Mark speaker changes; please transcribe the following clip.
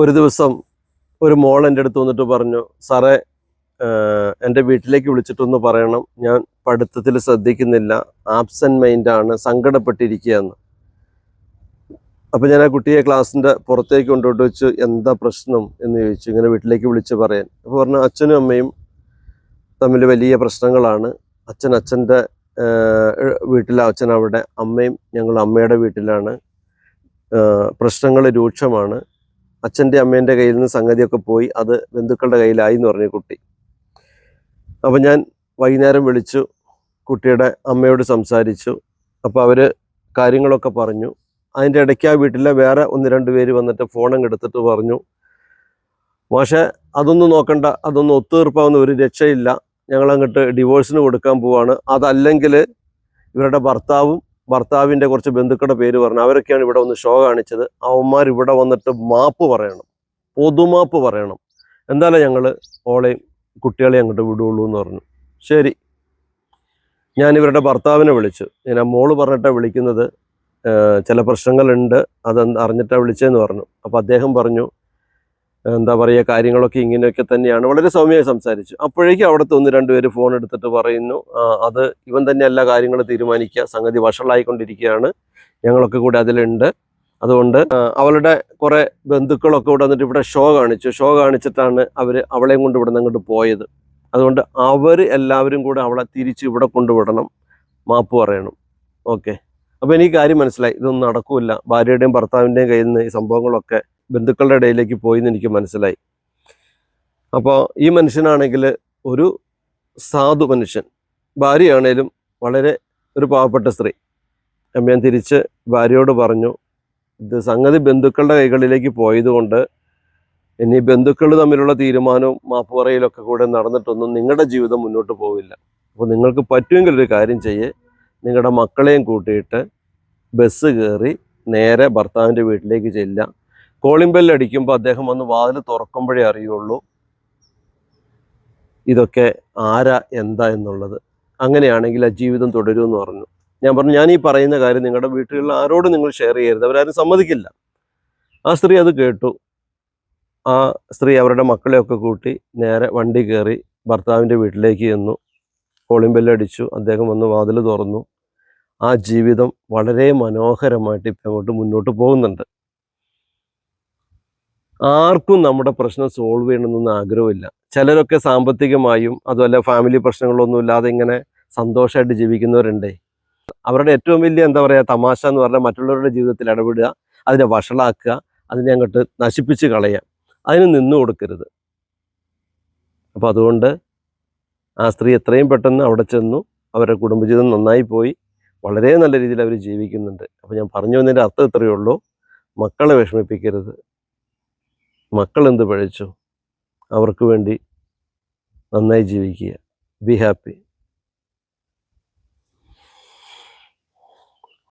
Speaker 1: ഒരു ദിവസം ഒരു മോൾ എന്റെ അടുത്ത് വന്നിട്ട് പറഞ്ഞു സാറേ എന്റെ വീട്ടിലേക്ക് വിളിച്ചിട്ടൊന്ന് പറയണം. ഞാൻ പഠിത്തത്തിൽ ശ്രദ്ധിക്കുന്നില്ല. ആബ്സെന്റ് മൈൻഡാണ് സങ്കടപ്പെട്ടിരിക്കുകയെന്ന്. അപ്പോൾ ഞാൻ ആ കുട്ടിയെ ക്ലാസ്സിന്റെ പുറത്തേക്ക് കൊണ്ടുപോയിട്ട് വെച്ച് എന്താ പ്രശ്നം? എന്ന് ചോദിച്ചു. ഇങ്ങനെ വീട്ടിലേക്ക് വിളിച്ച് പറയാൻ. അപ്പോൾ പറഞ്ഞു അച്ഛനും അമ്മയും തമ്മിൽ വലിയ പ്രശ്നങ്ങളാണ്. അച്ഛൻ അച്ഛന്റെ വീട്ടിലെ അച്ഛൻ അവിടെ അമ്മയും ഞങ്ങൾ അമ്മയുടെ വീട്ടിലാണ്. പ്രശ്നങ്ങൾ രൂക്ഷമാണ്. അച്ഛന്റെ അമ്മേന്റെ കയ്യിൽ നിന്ന് സംഗതിയൊക്കെ പോയി അത് ബന്ധുക്കളുടെ കയ്യിലായി എന്ന് പറഞ്ഞു കുട്ടി. അപ്പം ഞാൻ വൈകുന്നേരം വിളിച്ചു കുട്ടിയുടെ അമ്മയോട് സംസാരിച്ചു. അപ്പോൾ അവർ കാര്യങ്ങളൊക്കെ പറഞ്ഞു. അതിന്റെ ഇടയ്ക്ക് ആ വീട്ടിലെ വേറെ ഒന്ന് രണ്ട് പേര് വന്നിട്ട് ഫോണങ്ങ് എടുത്തിട്ട് പറഞ്ഞു മാഷെ അതൊന്നും നോക്കണ്ട അതൊന്നും ഒത്തുതീർപ്പാവുന്ന ഒരു രക്ഷയില്ല. ഞങ്ങളങ്ങോട്ട് ഡിവോഴ്സിന് കൊടുക്കാൻ പോവാണ്. അതല്ലെങ്കിൽ ഇവരുടെ ഭർത്താവും ഭർത്താവിന്റെ കുറച്ച് ബന്ധുക്കളുടെ പേര് പറഞ്ഞു അവരൊക്കെയാണ് ഇവിടെ വന്ന് ഷോ കാണിച്ചത്. അവന്മാർ ഇവിടെ വന്നിട്ട് മാപ്പ് പറയണം. പൊതുമാപ്പ് പറയണം. എന്തായാലും ഞങ്ങൾ ഓളെയും കുട്ടികളെ അങ്ങോട്ട് വിടുള്ളൂ എന്ന് പറഞ്ഞു. ശരി. ഞാൻ ഇവരുടെ ഭർത്താവിനെ വിളിച്ചു. ഞാൻ മോൾ പറഞ്ഞിട്ടാണ് വിളിക്കുന്നത്. ചില പ്രശ്നങ്ങളുണ്ട്. അത് അറിഞ്ഞിട്ടാണ് വിളിച്ചതെന്ന് പറഞ്ഞു. അപ്പോൾ അദ്ദേഹം പറഞ്ഞു എന്താ പറയുക കാര്യങ്ങളൊക്കെ ഇങ്ങനെയൊക്കെ തന്നെയാണ്. വളരെ സൗമ്യമായി സംസാരിച്ചു. അപ്പോഴേക്കും അവിടുത്തെ ഒന്ന് രണ്ടുപേര് ഫോൺ എടുത്തിട്ട് പറയുന്നു അത് ഇവൻ തന്നെ എല്ലാ കാര്യങ്ങളും തീരുമാനിക്കുക. സംഗതി വഷളായിക്കൊണ്ടിരിക്കുകയാണ്. ഞങ്ങളൊക്കെ കൂടെ അതിലുണ്ട്. അതുകൊണ്ട് അവളുടെ കുറെ ബന്ധുക്കളൊക്കെ ഇവിടെ വന്നിട്ട് ഇവിടെ ഷോ കാണിച്ചു. ഷോ കാണിച്ചിട്ടാണ് അവർ അവളെയും കൊണ്ട് ഇവിടെ അങ്ങോട്ട് പോയത്. അതുകൊണ്ട് അവർ എല്ലാവരും കൂടെ അവളെ തിരിച്ച് ഇവിടെ കൊണ്ടുവിടണം. മാപ്പ് പറയണം. ഓക്കെ. അപ്പോൾ എനിക്ക് കാര്യം മനസ്സിലായി. ഇതൊന്നും നടക്കില്ല. ഭാര്യയുടെയും ഭർത്താവിന്റെയും കയ്യിൽ നിന്ന് ഈ സംഭവങ്ങളൊക്കെ ബന്ധുക്കളുടെ ഇടയിലേക്ക് പോയി എന്ന് എനിക്ക് മനസ്സിലായി. അപ്പോൾ ഈ മനുഷ്യനാണെങ്കിൽ ഒരു സാധു മനുഷ്യൻ. ഭാര്യയാണേലും വളരെ ഒരു പാവപ്പെട്ട സ്ത്രീ. അപ്പം ഞാൻ തിരിച്ച് ഭാര്യയോട് പറഞ്ഞു ഇത് സംഗതി ബന്ധുക്കളുടെ കൈകളിലേക്ക് പോയതുകൊണ്ട് ഇനി ബന്ധുക്കൾ തമ്മിലുള്ള തീരുമാനവും മാപ്പ് പറയലൊക്കെ കൂടെ നടന്നിട്ടൊന്നും നിങ്ങളുടെ ജീവിതം മുന്നോട്ട് പോവില്ല. അപ്പോൾ നിങ്ങൾക്ക് പറ്റുമെങ്കിൽ ഒരു കാര്യം ചെയ്യേ. നിങ്ങളുടെ മക്കളെയും കൂട്ടിയിട്ട് ബസ് കയറി നേരെ ഭർത്താവിന്റെ വീട്ടിലേക്ക് ചെല്ലുക. കോളിംഗ് ബെല്ല് അടിക്കുമ്പോൾ അദ്ദേഹം വന്ന് വാതിൽ തുറക്കുമ്പോഴേ അറിയുള്ളൂ ഇതൊക്കെ ആരാ എന്താ എന്നുള്ളത്. അങ്ങനെയാണെങ്കിൽ ആ ജീവിതം തുടരുമെന്ന് പറഞ്ഞു. ഞാൻ പറഞ്ഞു ഞാൻ ഈ പറയുന്ന കാര്യം നിങ്ങളുടെ വീട്ടിലുള്ള ആരോടും നിങ്ങൾ ഷെയർ ചെയ്യരുത്. അവരാരും സമ്മതിക്കില്ല. ആ സ്ത്രീ അത് കേട്ടു. ആ സ്ത്രീ അവരുടെ മക്കളെയൊക്കെ കൂട്ടി നേരെ വണ്ടി കയറി ഭർത്താവിന്റെ വീട്ടിലേക്ക് ചെന്നു. കോളിംഗ് ബെല്ല് അടിച്ചു. അദ്ദേഹം വന്ന് വാതിൽ തുറന്നു. ആ ജീവിതം വളരെ മനോഹരമായിട്ട് ഇപ്പം അങ്ങോട്ട് മുന്നോട്ട് പോകുന്നുണ്ട്. ആർക്കും നമ്മുടെ പ്രശ്നം സോൾവ് ചെയ്യണമെന്നൊന്നും ആഗ്രഹമില്ല. ചിലരൊക്കെ സാമ്പത്തികമായും അതുമല്ല ഫാമിലി പ്രശ്നങ്ങളൊന്നും ഇല്ലാതെ ഇങ്ങനെ സന്തോഷമായിട്ട് ജീവിക്കുന്നവരുണ്ട്. അവരുടെ ഏറ്റവും വലിയ എന്താ പറയുക തമാശ എന്ന് പറഞ്ഞാൽ മറ്റുള്ളവരുടെ ജീവിതത്തിൽ ഇടപെടുക അതിനെ വഷളാക്കുക അതിനെ അങ്ങോട്ട് നശിപ്പിച്ച് കളയുക. അതിന് നിന്നു കൊടുക്കരുത്. അപ്പോൾ അതുകൊണ്ട് ആ സ്ത്രീ എത്രയും പെട്ടെന്ന് അവിടെ ചെന്നു അവരുടെ കുടുംബജീവിതം നന്നായി പോയി. വളരെ നല്ല രീതിയിൽ അവർ ജീവിക്കുന്നുണ്ട്. അപ്പോൾ ഞാൻ പറഞ്ഞു വന്നതിന്റെ അർത്ഥം ഇത്രയേ ഉള്ളൂ. മക്കളെ വിഷമിപ്പിക്കരുത്. മക്കൾ എന്ത് പഴിച്ചു? അവർക്ക് വേണ്ടി നന്നായി ജീവിക്കുക. Be happy